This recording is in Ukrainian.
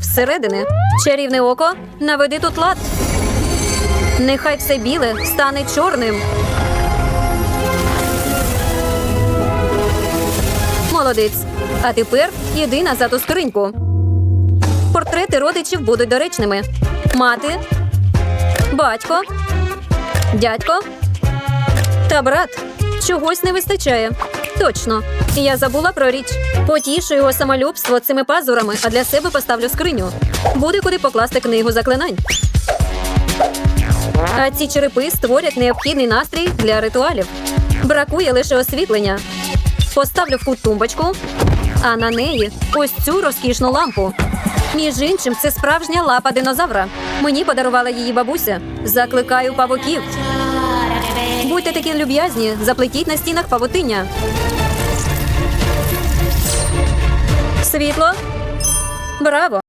всередини. Чарівне око, наведи тут лад. Нехай все біле стане чорним. Молодець. А тепер іди назад у скриньку. Портрети родичів будуть доречними. Мати, батько, дядько та брат. Чогось не вистачає. Точно. Я забула про річ. Потішу його самолюбство цими пазурами, а для себе поставлю скриню. Буде куди покласти книгу заклинань. А ці черепи створять необхідний настрій для ритуалів. Бракує лише освітлення. Поставлю в кут тумбочку, а на неї ось цю розкішну лампу. Між іншим, це справжня лапа динозавра. Мені подарувала її бабуся. Закликаю павуків. Будьте такі люб'язні, заплетіть на стінах павутиння. Світло. Браво!